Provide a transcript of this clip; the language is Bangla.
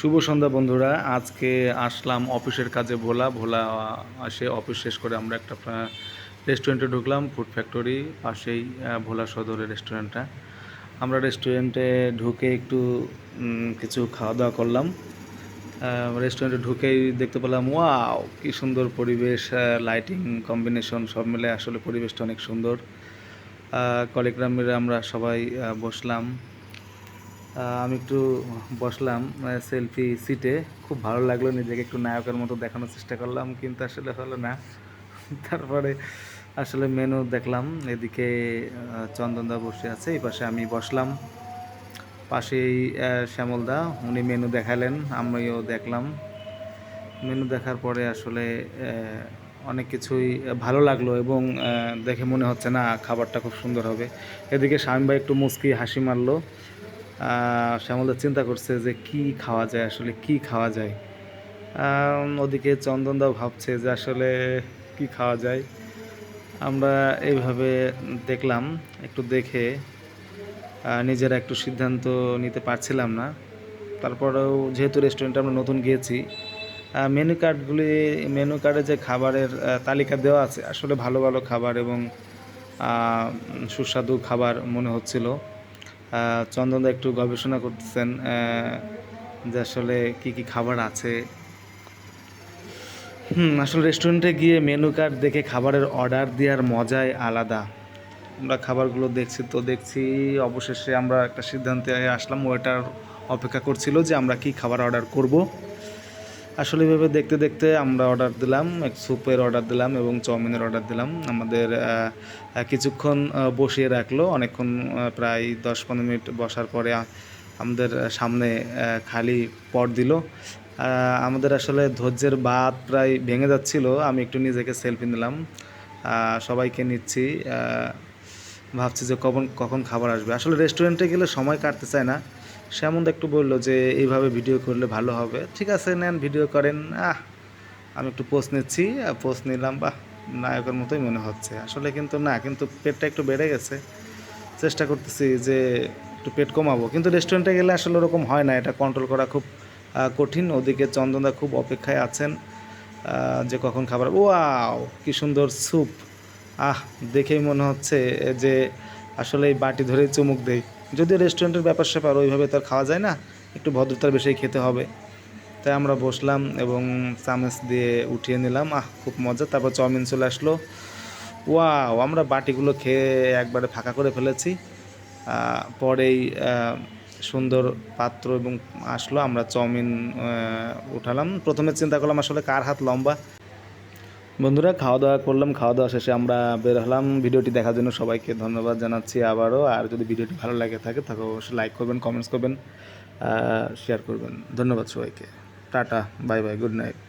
শুভ সন্ধ্যা বন্ধুরা। আজকে আসলাম অফিসের কাজে ভোলা। ভোলা আসে অফিস শেষ করে আমরা একটা রেস্টুরেন্টে ঢুকলাম ফুড ফ্যাক্টরি পাশেই ভোলা সদরের রেস্টুরেন্টটা আমরা রেস্টুরেন্টে ঢুকে একটু কিছু খাওয়া দাওয়া করলাম রেস্টুরেন্টে ঢুকেই দেখতে পেলাম, ওয়াও, কি সুন্দর পরিবেশ লাইটিং কম্বিনেশন সব মিলে আসলে পরিবেশটা অনেক সুন্দর। কলিগরা মিলে আমরা সবাই বসলাম। আমি একটু বসলাম সেলফি সিটে খুব ভালো লাগল নিজেকে একটু নায়কের মতো দেখানোর চেষ্টা করলাম, কিন্তু আসলে হলো না। তারপরে আসলে মেনু দেখলাম, এদিকে চন্দনদা বসে আছে, এই পাশে আমি বসলাম। পাশেই শ্যামলদা উনি মেনু দেখালেন, আমিও দেখলাম। মেনু দেখার পরে আসলে অনেক কিছুই ভালো লাগল এবং দেখে মনে হচ্ছে না, খাবারটা খুব সুন্দর হবে। এদিকে স্বামী ভাই একটু মুচকি হাসি মারলো। শ্যামলদা চিন্তা করছে যে কি খাওয়া যায়, আসলে কি খাওয়া যায়। ওদিকে চন্দনদাও ভাবছে যে আসলে কি খাওয়া যায়। আমরা এইভাবে দেখলাম, একটু দেখে নিজেরা একটু সিদ্ধান্ত নিতে পারছিলাম না। তারপরেও যেহেতু রেস্টুরেন্টে আমরা নতুন গিয়েছি মেনু কার্ডগুলি মেনু কার্ডে যে খাবারের তালিকা দেওয়া আছে, আসলে ভালো ভালো খাবার এবং সুস্বাদু খাবার মনে হচ্ছিল। চন্দনদা একটু গবেষণা করতেছেন যে আসলে কি কি খাবার আছে? হুম, আসলে রেস্টুরেন্টে গিয়ে মেনু কার্ড দেখে খাবারের অর্ডার দেওয়ার মজাই আলাদা। আমরা খাবারগুলো দেখছি তো দেখছি, অবশেষে আমরা একটা সিদ্ধান্তে আসলাম ওয়েটার অপেক্ষা করছিল যে আমরা কি খাবার অর্ডার করব। আসলে এভাবে দেখতে দেখতে আমরা অর্ডার দিলাম, এক স্যুপের অর্ডার দিলাম এবং চাউমিনের অর্ডার দিলাম। আমাদের কিছুক্ষণ বসিয়ে রাখল। অনেকক্ষণ প্রায় দশ পনেরো মিনিট বসার পরে আমাদের সামনে খালি পট দিল। আমাদের আসলে ধৈর্যের বাদ প্রায় ভেঙে যাচ্ছিল। আমি একটু নিজেকে সেলফি নিলাম। সবাইকে নিচ্ছি। ভাবছি যে কখন কখন খাবার আসবে। আসলে রেস্টুরেন্টে গেলে সময় কাটতে চায় না। সেমন একটু বলল যে, এইভাবে ভিডিও করলে ভালো হবে। ঠিক আছে, নেন ভিডিও করেন। আহ, আমি একটু পোস্ট নিচ্ছি। পোস্ট নিলাম। বাহ, নায়কের মতোই মনে হচ্ছে। আসলে কিন্তু না, কিন্তু পেটটা একটু বেড়ে গেছে। চেষ্টা করতেছি যে একটু পেট কমাবো। কিন্তু রেস্টুরেন্টে গেলে আসলে ওরকম হয় না। এটা কন্ট্রোল করা খুব কঠিন। ওদিকে চন্দনদা খুব অপেক্ষায় আছেন। যে কখন খাবার? ওয়াও, কি সুন্দর স্যুপ আহ, দেখেই মনে হচ্ছে যে আসলে এই বাটি ধরেই চুমুক দেয় যদিও রেস্টুরেন্টের ব্যাপার স্যাপার ওইভাবে তো আর খাওয়া যায় না, একটু ভদ্রতার বেশি খেতে হবে। তাই আমরা বসলাম এবং চামচ দিয়ে উঠিয়ে নিলাম। আহ, খুব মজা। তারপর চাউমিন চলে আসলো। ওয়াও, আমরা বাটিগুলো খেয়ে একবারে ফাঁকা করে ফেলেছি। পরেই সুন্দর পাত্র এবং আসলো। আমরা চাউমিন উঠালাম। প্রথমে চিন্তা করলাম আসলে কার হাত লম্বা। বন্ধুরা খাওয়া দাওয়া করলাম। খাওয়া দাওয়া শেষে আমরা বের হলাম। ভিডিওটি দেখার জন্য সবাইকে ধন্যবাদ জানাচ্ছি আবারও। আর যদি ভিডিওটি ভালো লাগে থাকে তাহলে অবশ্যই লাইক করবেন কমেন্টস করবেন শেয়ার করবেন। ধন্যবাদ সবাইকে। Tata bye bye good night